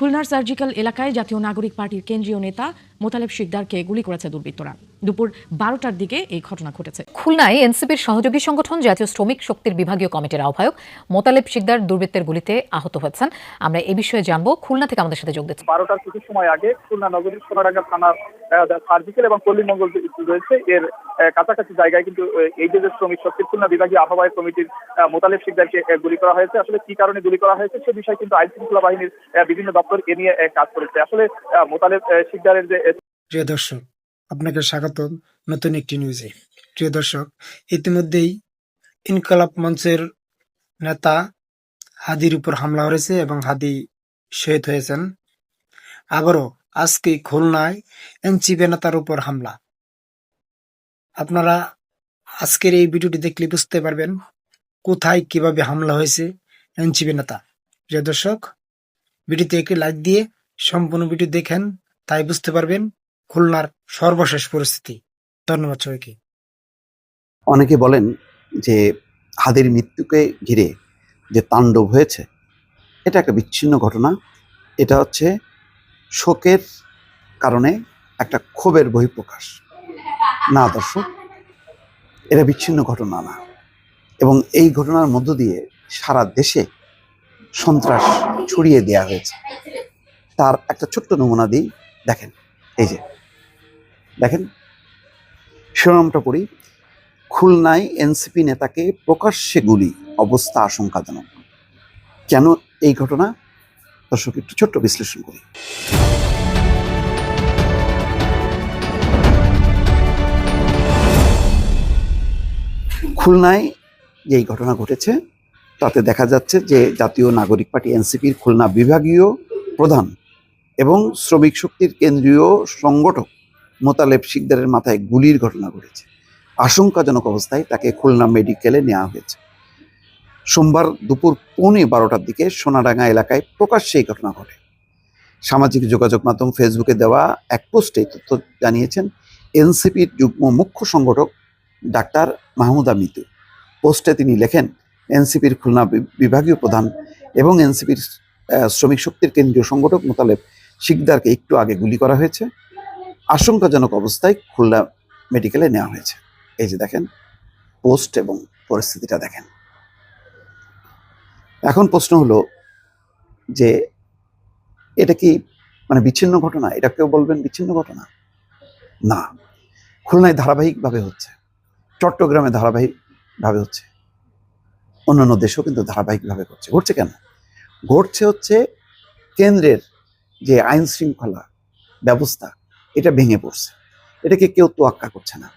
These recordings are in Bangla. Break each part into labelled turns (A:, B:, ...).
A: খুলনার সার্জিক্যাল এলাকায় জাতীয় নাগরিক পার্টির কেন্দ্রীয় নেতা মোতালেব শিকদারকে গুলি করেছে দুর্বৃত্তরা। দুপুর বারোটার দিকে এই ঘটনা ঘটেছে।
B: খুলনায় এনসিপির সহযোগী সংগঠন জাতীয় শ্রমিক শক্তির বিভাগীয় কমিটির আহ্বায়ক মোতালেব শিকদার দুর্বৃত্তের গুলিতে আহত হয়েছেন। আমরা এ বিষয়ে জানব। খুলনা থেকে আমাদের সাথে যোগ দিচ্ছেন।
C: বারোটার কিছু সময় আগে খুলনা নগরীর সোনাডাঙ্গা থানার সার্জিক্যাল এবং পল্লীমঙ্গল যে রয়েছে এর কাছাকাছি জায়গায় কিন্তু এই যে শ্রমিক শক্তির খুলনা বিভাগীয় আহ্বায়ক কমিটির আহ, মোতালেব শিকদারকে গুলি করা হয়েছে। আসলে কি কারণে গুলি করা হয়েছে সে বিষয়ে কিন্তু আইন শৃঙ্খলা বাহিনীর বিভিন্ন দপ্তর এ নিয়ে কাজ করেছে। আসলে মোতালেব শিকদারের যে
D: প্রিয় দর্শক, আপনাকে স্বাগত নতুন একটি নিউজে প্রিয় দর্শক, ইতিমধ্যেই ইনকলাব মঞ্চের নেতা হাদির উপর হামলা হয়েছে এবং হাদি শহীদ হয়েছেন। আবারও আজকে খুলনায় এনসিপি নেতার উপর হামলা। আপনারা আজকের এই ভিডিওটি দেখলে বুঝতে পারবেন কোথায় কীভাবে হামলা হয়েছে এনসিপি নেতা। প্রিয় দর্শক, ভিডিওতে একটি লাইক দিয়ে সম্পূর্ণ ভিডিও দেখেন, তাই বুঝতে পারবেন খুলনার সর্বশেষ পরিস্থিতি। ধন্যবাদ সবাইকে।
E: অনেকে বলেন যে হাদির মৃত্যুকে ঘিরে যে তাণ্ডব হয়েছে, এটা একটা বিচ্ছিন্ন ঘটনা। এটা হচ্ছে শোকের কারণে একটা ক্ষোভের বহিঃপ্রকাশ। না, দর্শক, এটা বিচ্ছিন্ন ঘটনা না। এবং এই ঘটনার মধ্য দিয়ে সারা দেশে সন্ত্রাস ছড়িয়ে দেয়া হয়েছে। তার একটা ছোট্ট নমুনা দিই, দেখেন, এই যে। দেখেন, শিরোনামটা পড়ি। খুলনায় এনসিপি নেতাকে প্রকাশ্যে গুলি, অবস্থা আশঙ্কাজনক। কেন এই ঘটনা? দর্শক, একটু ছোট্ট বিশ্লেষণ করি। খুলনায় যে এই ঘটনা ঘটেছে, তাতে দেখা যাচ্ছে যে জাতীয় নাগরিক পার্টি এনসিপির খুলনা বিভাগীয় প্রধান এবং শ্রমিক শক্তির কেন্দ্রীয় সংগঠক মোতালেব শিকদারের মাথায় গুলির ঘটনা ঘটেছে। আশঙ্কাজনক অবস্থায় তাকে খুলনা মেডিকেলে নেওয়া হয়েছে। সোমবার দুপুর পৌনে বারোটার দিকে সোনাডাঙ্গা এলাকায় প্রকাশ্যে এই ঘটনা ঘটে। সামাজিক যোগাযোগ মাধ্যম ফেসবুকে দেওয়া এক পোস্টে তথ্য জানিয়েছেন, এনসিপির যুগ্ম মুখ্য সংগঠক ডাক্তার মাহমুদা মিতু। পোস্টে তিনি লেখেন, এনসিপির খুলনা বিভাগীয় প্রধান এবং এনসিপির শ্রমিক শক্তির কেন্দ্রীয় সংগঠক মোতালেব শিকদারকে একটু আগে গুলি করা হয়েছে। আশঙ্কাজনক অবস্থায় খুলনা মেডিকেলে নেওয়া হয়েছে। এই যে দেখেন, পোস্ট এবং পরিস্থিতিটা দেখেন। এখন প্রশ্ন হলো যে এটা কি মানে বিচ্ছিন্ন ঘটনা? এটা কেউ বলবেন বিচ্ছিন্ন ঘটনা? না। খুলনায় ধারাবাহিকভাবে হচ্ছে। চট্টগ্রামে ধারাবাহিকভাবে হচ্ছে। অন্যান্য দেশেও কিন্তু ধারাবাহিকভাবে ঘটছে। ঘটছে কেন? ঘটছে হচ্ছে কেন্দ্রের যে আইন শৃঙ্খলা ব্যবস্থা এটা ভেঙে পড়ছে। এটাকে কেউ তোয়াক্কা করছে না।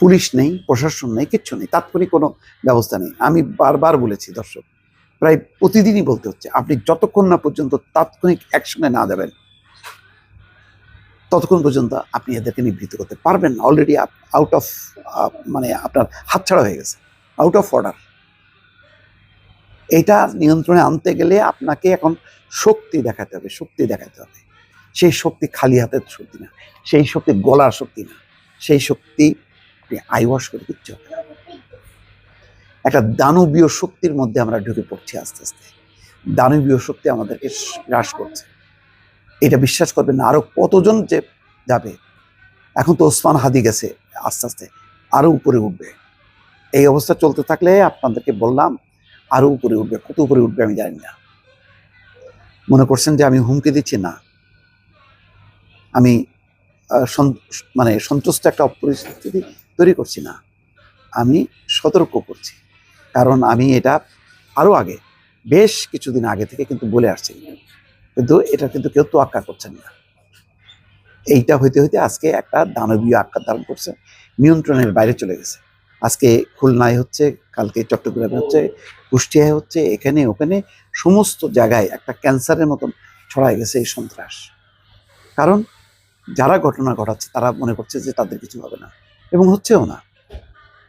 E: পুলিশ নেই, প্রশাসন নেই, কিচ্ছু নেই, তাৎক্ষণিক কোনো ব্যবস্থা নেই। আমি বারবার বলেছি, দর্শক, প্রায় প্রতিদিনই বলতে হচ্ছে, আপনি যতক্ষণ না পর্যন্ত তাৎক্ষণিক অ্যাকশনে না দেবেন ততক্ষণ পর্যন্ত আপনি এদেরকে নিবৃত্ত করতে পারবেন না। অলরেডি আউট অফ মানে আপনার হাতছাড়া হয়ে গেছে আউট অফ অর্ডার এটা নিয়ন্ত্রণে আনতে গেলে আপনাকে এখন শক্তি দেখাতে হবে, শক্তি দেখাতে হবে। সেই শক্তি খালি হাতের শক্তি না, সেই শক্তি গলার শক্তি না, সেই শক্তি আপনি আইওয়াশ করে কিচ্ছু হবে একটা দানবীয় শক্তির মধ্যে আমরা ঢুকে পড়ছি আস্তে আস্তে। দানবীয় শক্তি আমাদেরকে হ্রাস করছে। এটা বিশ্বাস করবেন না, আরও কতজন যে যাবে, এখন তো ওসমান হাদি গেছে আস্তে আস্তে, আরও উপরে উঠবে। এই অবস্থা চলতে থাকলে আপনাদেরকে বললাম, আরও উপরে উঠবে, কত উপরে উঠবে আমি জানি না। মনে করছেন যে আমি হুমকি দিচ্ছি? না। আমি মানে সন্তুষ্ট একটা পরিস্থিতি তৈরি করছি না। আমি সতর্ক করছি। কারণ আমি এটা আরও আগে, বেশ কিছুদিন আগে থেকে কিন্তু বলে আসছি। কিন্তু এটা কিন্তু কেউ তো তোয়াক্কা করছেন না। এইটা হইতে হইতে আজকে একটা দানবীয় আকার ধারণ করছে, নিয়ন্ত্রণের বাইরে চলে গেছে। আজকে খুলনায় হচ্ছে, কালকে চট্টগ্রামে হচ্ছে, কুষ্টিয়ায় হচ্ছে, এখানে ওখানে সমস্ত জায়গায় একটা ক্যান্সারের মতন ছড়ায় গেছে এই সন্ত্রাস। কারণ যারা ঘটনা ঘটাচ্ছে, তারা মনে করছে যে তাদের কিছু হবে না। এবং হচ্ছেও না।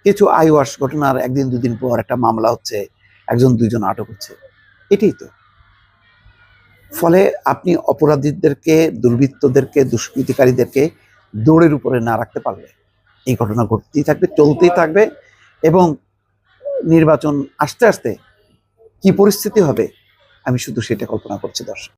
E: কিছু আইওয়াস ঘটনার একদিন, দুদিন পর একটা মামলা হচ্ছে, একজন, দুইজন আটক হচ্ছে। এটাই তো। ফলে আপনি অপরাধীদেরকে, দুর্বৃত্তদেরকে, দুষ্কৃতিকারীদেরকে দৌড়ের উপরে না রাখতে পারলে এই ঘটনা ঘটতেই থাকবে, চলতেই থাকবে এবং নির্বাচন আস্তে আস্তে কি পরিস্থিতি হবে, আমি শুধু সেটা কল্পনা করছি দর্শক।